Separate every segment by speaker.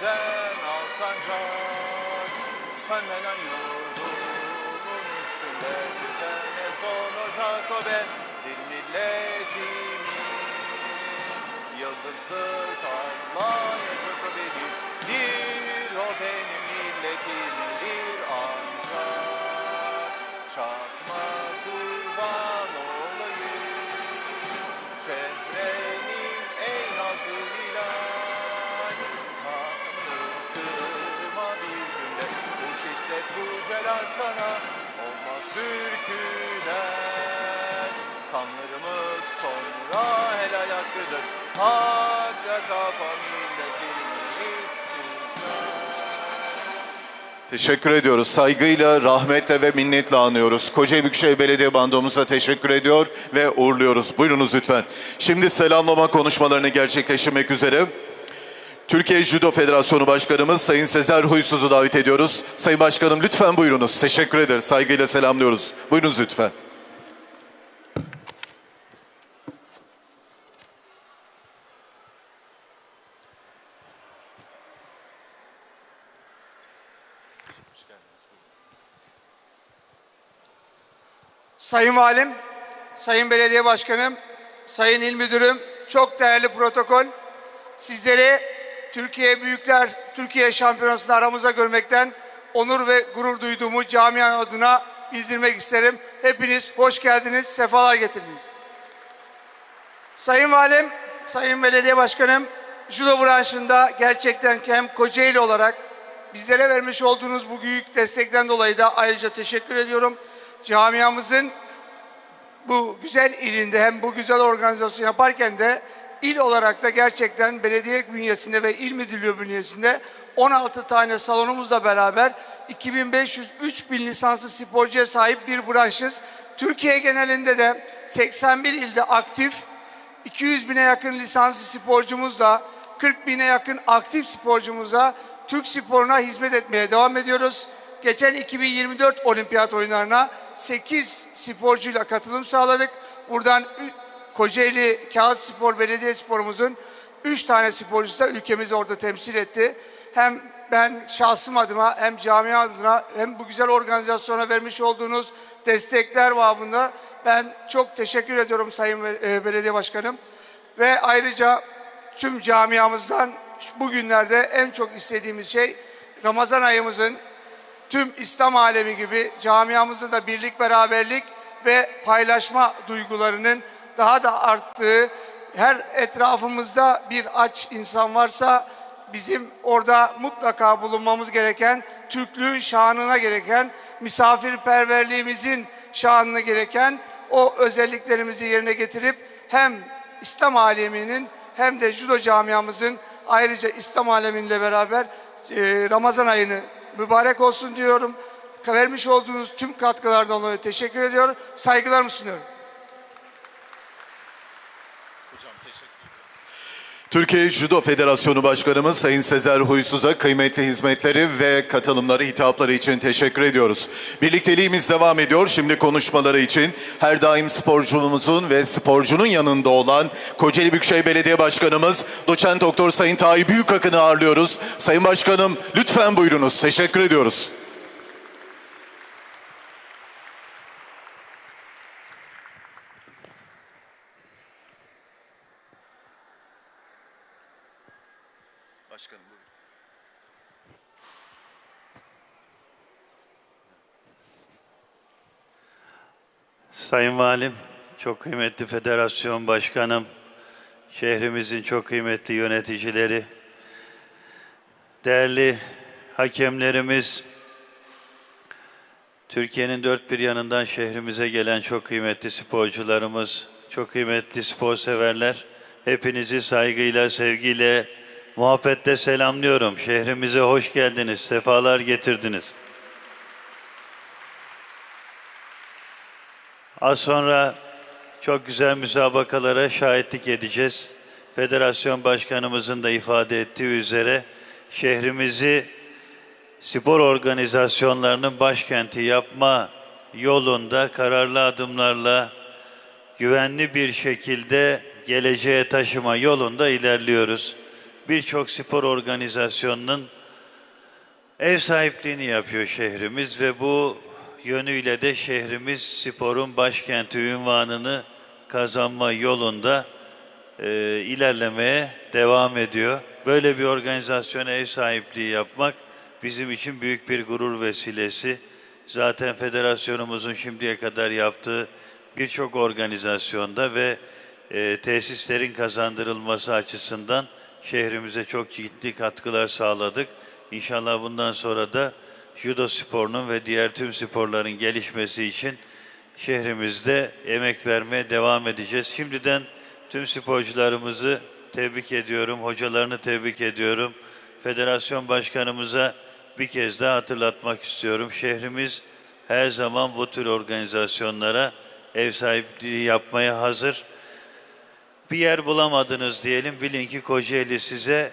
Speaker 1: sen al sancak Sönmeden yurdumun üstünde tütene solacak o benim milletimin Yıldızlı parlayacak o benimdir O benim milletimindir ancak Çatma bu celal sana Olmaz türküden Kanlarımız sonra helal hakkıdır Hakka istiklal Teşekkür ediyoruz. Saygıyla, rahmetle ve minnetle anıyoruz. Kocaeli Büyükşehir Belediye Bandomuza teşekkür ediyor ve uğurluyoruz. Buyurunuz lütfen. Şimdi selamlama konuşmalarını gerçekleştirmek üzere Türkiye Judo Federasyonu Başkanımız Sayın Sezer Huysuz'u davet ediyoruz. Sayın Başkanım lütfen buyurunuz. Teşekkür ederiz. Saygıyla selamlıyoruz. Buyurunuz lütfen.
Speaker 2: Sayın Valim, Sayın Belediye Başkanım, Sayın İl Müdürüm, çok değerli protokol. Sizleri Türkiye Büyükler Türkiye Şampiyonası'nda aramıza görmekten onur ve gurur duyduğumu camia adına bildirmek isterim. Hepiniz hoş geldiniz, sefalar getirdiniz. Sayın Valim, Sayın Belediye Başkanım, judo branşında gerçekten hem Kocaeli olarak bizlere vermiş olduğunuz bu büyük destekten dolayı da ayrıca teşekkür ediyorum. Camiamızın bu güzel ilinde hem bu güzel organizasyon yaparken de il olarak da gerçekten belediye bünyesinde ve il müdürlüğü bünyesinde 16 tane salonumuzla beraber 2500-3000 lisanslı sporcuya sahip bir branşız. Türkiye genelinde de 81 ilde aktif 200 bine yakın lisanslı sporcumuzla 40 bine yakın aktif sporcumuza Türk sporuna hizmet etmeye devam ediyoruz. Geçen 2024 olimpiyat oyunlarına 8 sporcuyla katılım sağladık. Buradan Kocaeli Kağıt Spor Belediye Sporumuzun 3 tane sporcusu da ülkemizi orada temsil etti. Hem ben şahsım adıma hem camia adına hem bu güzel organizasyona vermiş olduğunuz destekler babında ben çok teşekkür ediyorum Sayın e, Belediye Başkanım. Ve ayrıca tüm camiamızdan bugünlerde en çok istediğimiz şey Ramazan ayımızın tüm İslam alemi gibi camiamızın da birlik, beraberlik ve paylaşma duygularının daha da arttığı, her etrafımızda bir aç insan varsa bizim orada mutlaka bulunmamız gereken, Türklüğün şanına gereken, misafirperverliğimizin şanına gereken o özelliklerimizi yerine getirip hem İslam aleminin hem de judo camiamızın ayrıca İslam alemiyle beraber e, Ramazan ayını mübarek olsun diyorum. Vermiş olduğunuz tüm katkılardan dolayı teşekkür ediyorum. Saygılarımı sunuyorum.
Speaker 1: Türkiye Judo Federasyonu Başkanımız Sayın Sezer Huysuz'a kıymetli hizmetleri ve katılımları, hitapları için teşekkür ediyoruz. Birlikteliğimiz devam ediyor. Şimdi konuşmaları için her daim sporcumuzun ve sporcunun yanında olan Kocaeli Büyükşehir Belediye Başkanımız Doçent Doktor Sayın Tayyip Büyükakın'ı ağırlıyoruz. Sayın Başkanım lütfen buyurunuz. Teşekkür ediyoruz. Başkanım buyurun.
Speaker 3: Sayın Valim, çok kıymetli federasyon başkanım, şehrimizin çok kıymetli yöneticileri, değerli hakemlerimiz, Türkiye'nin dört bir yanından şehrimize gelen çok kıymetli sporcularımız, çok kıymetli spor severler, hepinizi saygıyla, sevgiyle, muhabbetle selamlıyorum. Şehrimize hoş geldiniz, sefalar getirdiniz. Az sonra çok güzel müsabakalara şahitlik edeceğiz. Federasyon Başkanımızın da ifade ettiği üzere şehrimizi spor organizasyonlarının başkenti yapma yolunda kararlı adımlarla güvenli bir şekilde geleceğe taşıma yolunda ilerliyoruz. Birçok spor organizasyonunun ev sahipliğini yapıyor şehrimiz ve bu yönüyle de şehrimiz sporun başkenti ünvanını kazanma yolunda e, ilerlemeye devam ediyor. Böyle bir organizasyona ev sahipliği yapmak bizim için büyük bir gurur vesilesi. Zaten federasyonumuzun şimdiye kadar yaptığı birçok organizasyonda ve e, tesislerin kazandırılması açısından şehrimize çok ciddi katkılar sağladık. İnşallah bundan sonra da judo sporunun ve diğer tüm sporların gelişmesi için şehrimizde emek vermeye devam edeceğiz. Şimdiden tüm sporcularımızı tebrik ediyorum, hocalarını tebrik ediyorum. Federasyon başkanımıza bir kez daha hatırlatmak istiyorum. Şehrimiz her zaman bu tür organizasyonlara ev sahipliği yapmaya hazır. Bir yer bulamadınız diyelim, bilin ki Kocaeli size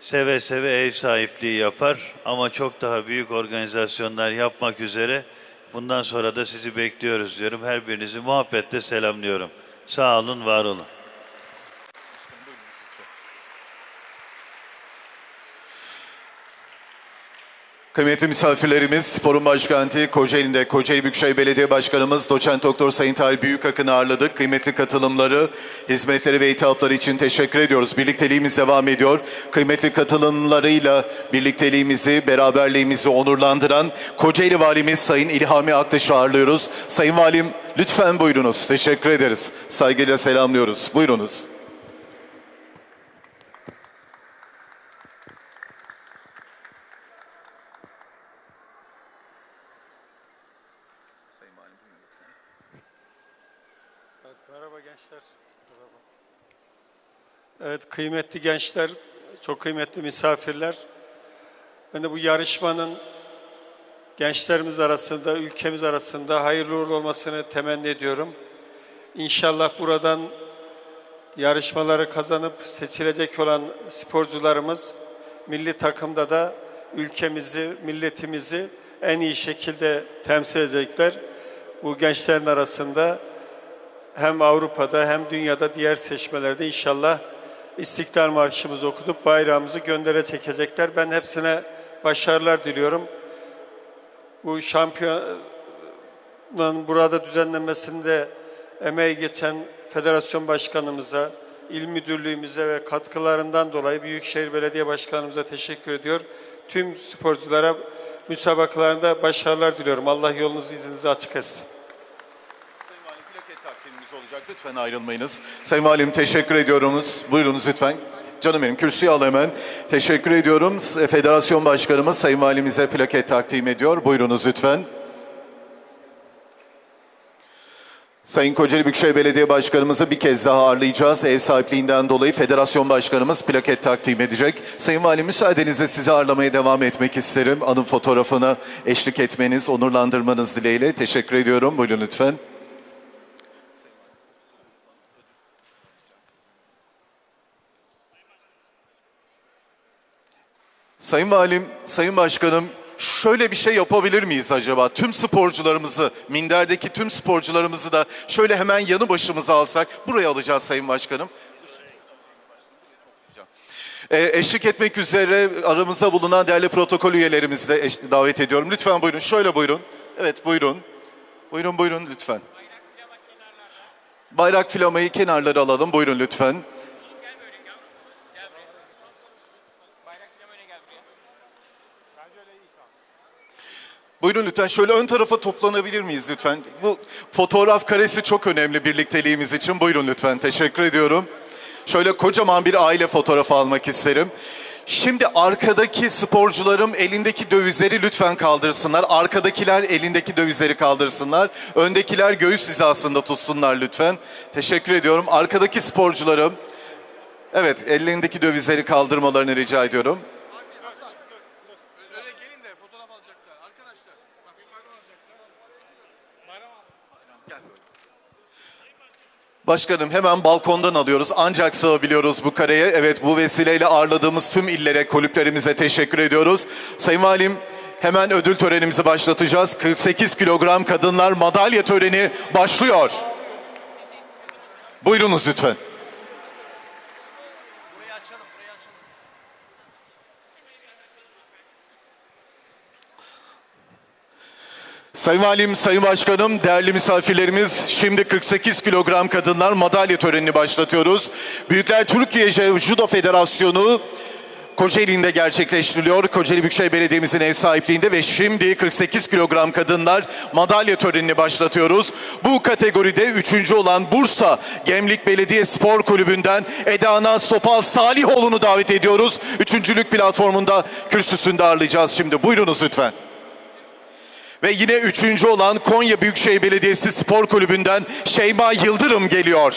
Speaker 3: seve seve ev sahipliği yapar ama çok daha büyük organizasyonlar yapmak üzere bundan sonra da sizi bekliyoruz diyorum. Her birinizi muhabbetle selamlıyorum. Sağ olun, var olun.
Speaker 1: Kıymetli misafirlerimiz, sporun başkenti Kocaeli'nde Kocaeli Büyükşehir Belediye Başkanımız Doçent Doktor Sayın Tahir Büyükakın'ı ağırladık. Kıymetli katılımları, hizmetleri ve hitapları için teşekkür ediyoruz. Birlikteliğimiz devam ediyor. Kıymetli katılımlarıyla birlikteliğimizi, beraberliğimizi onurlandıran Kocaeli Valimiz Sayın İlhami Aktaş'ı ağırlıyoruz. Sayın Valim lütfen buyurunuz. Teşekkür ederiz. Saygıyla selamlıyoruz. Buyurunuz.
Speaker 4: Evet, merhaba gençler. Merhaba. Evet, kıymetli gençler, çok kıymetli misafirler. Ben de bu yarışmanın gençlerimiz arasında, ülkemiz arasında hayırlı uğurlu olmasını temenni ediyorum. İnşallah buradan yarışmaları kazanıp seçilecek olan sporcularımız milli takımda da ülkemizi, milletimizi en iyi şekilde temsil edecekler. Bu gençlerin arasında hem Avrupa'da hem dünyada diğer seçmelerde inşallah İstiklal Marşımızı okutup bayrağımızı göndere çekecekler. Ben hepsine başarılar diliyorum. Bu şampiyonanın burada düzenlenmesinde emeği geçen federasyon başkanımıza, il müdürlüğümüze ve katkılarından dolayı Büyükşehir Belediye Başkanımıza teşekkür ediyor. Tüm sporculara müsabakalarında başarılar diliyorum. Allah yolunuzu izninizi açık etsin.
Speaker 1: Sayın Valim plaket takdimimiz olacak. Lütfen ayrılmayınız. Sayın Valim teşekkür ediyoruz. Buyurunuz lütfen. Canım benim kürsüyü al hemen. Teşekkür ediyorum. Federasyon Başkanımız Sayın Valimize plaket takdim ediyor. Buyurunuz lütfen. Sayın Kocaeli Büyükşehir Belediye Başkanımızı bir kez daha ağırlayacağız. Ev sahipliğinden dolayı Federasyon Başkanımız plaket takdim edecek. Sayın Valim müsaadenizle sizi ağırlamaya devam etmek isterim. Anım fotoğrafına eşlik etmeniz, onurlandırmanız dileğiyle. Teşekkür ediyorum. Buyurun lütfen. Sayın Valim, Sayın Başkanım şöyle bir şey yapabilir miyiz acaba? Tüm sporcularımızı, minderdeki tüm sporcularımızı da şöyle hemen yanı başımıza alsak. Buraya alacağız Sayın Başkanım. Ee, eşlik etmek üzere aramızda bulunan değerli protokol üyelerimizi de davet ediyorum. Lütfen buyurun, şöyle buyurun. Evet buyurun. Buyurun buyurun lütfen. Bayrak filamayı kenarlara alalım. Buyurun lütfen. Buyurun lütfen şöyle ön tarafa toplanabilir miyiz lütfen? Bu fotoğraf karesi çok önemli birlikteliğimiz için. Buyurun lütfen. Teşekkür ediyorum. Şöyle kocaman bir aile fotoğrafı almak isterim. Şimdi arkadaki sporcularım elindeki dövizleri lütfen kaldırsınlar. Arkadakiler elindeki dövizleri kaldırsınlar. Öndekiler göğüs hizasında tutsunlar lütfen. Teşekkür ediyorum. Arkadaki sporcularım Evet, ellerindeki dövizleri kaldırmalarını rica ediyorum.
Speaker 5: Öyle gelin de fotoğraf alacaklar. Arkadaşlar bak bir bayram alacaklar. Bayram al.
Speaker 1: Başkanım hemen balkondan alıyoruz ancak sığabiliyoruz bu kareye. Evet bu vesileyle ağırladığımız tüm illere, kulüplerimize teşekkür ediyoruz. Sayın Valim hemen ödül törenimizi başlatacağız. 48 kilogram kadınlar madalya töreni başlıyor. Buyurunuz lütfen. Sayın Valim, Sayın Başkanım, değerli misafirlerimiz, şimdi 48 kilogram kadınlar madalya törenini başlatıyoruz. Büyükler Türkiye Judo Federasyonu Kocaeli'nde gerçekleştiriliyor. Kocaeli Büyükşehir Belediye'mizin ev sahipliğinde ve şimdi 48 kilogram kadınlar madalya törenini başlatıyoruz. Bu kategoride üçüncü olan Bursa Gemlik Belediye Spor Kulübü'nden Eda Naz Topal Salihoğlu'nu davet ediyoruz. Üçüncülük platformunda kürsüsünde ağırlayacağız şimdi. Buyurunuz lütfen. Ve yine üçüncü olan Konya Büyükşehir Belediyesi Spor Kulübü'nden Şeyma Yıldırım geliyor.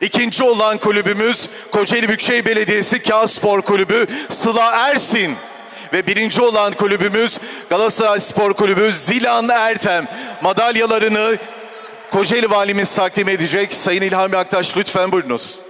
Speaker 1: İkinci olan kulübümüz Kocaeli Büyükşehir Belediyesi Kağıt Spor Kulübü Sıla Ersin. Ve birinci olan kulübümüz Galatasaray Spor Kulübü Zilan Ertem. Madalyalarını Kocaeli Valimiz takdim edecek. Sayın İlhami Aktaş lütfen buyurunuz.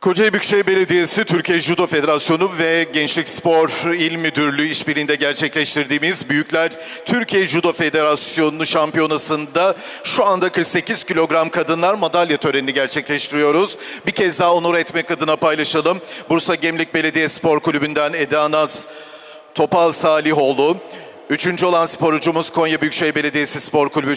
Speaker 1: Kocaeli Büyükşehir Belediyesi, Türkiye Judo Federasyonu ve Gençlik Spor İl Müdürlüğü işbirliğinde gerçekleştirdiğimiz Büyükler Türkiye Judo Federasyonu şampiyonasında şu anda 48 kilogram kadınlar madalya törenini gerçekleştiriyoruz. Bir kez daha onur etmek adına paylaşalım. Bursa Gemlik Belediye Spor Kulübü'nden Eda Naz Topal Salihoğlu, Üçüncü olan sporcumuz Konya Büyükşehir Belediyesi Spor Kulübü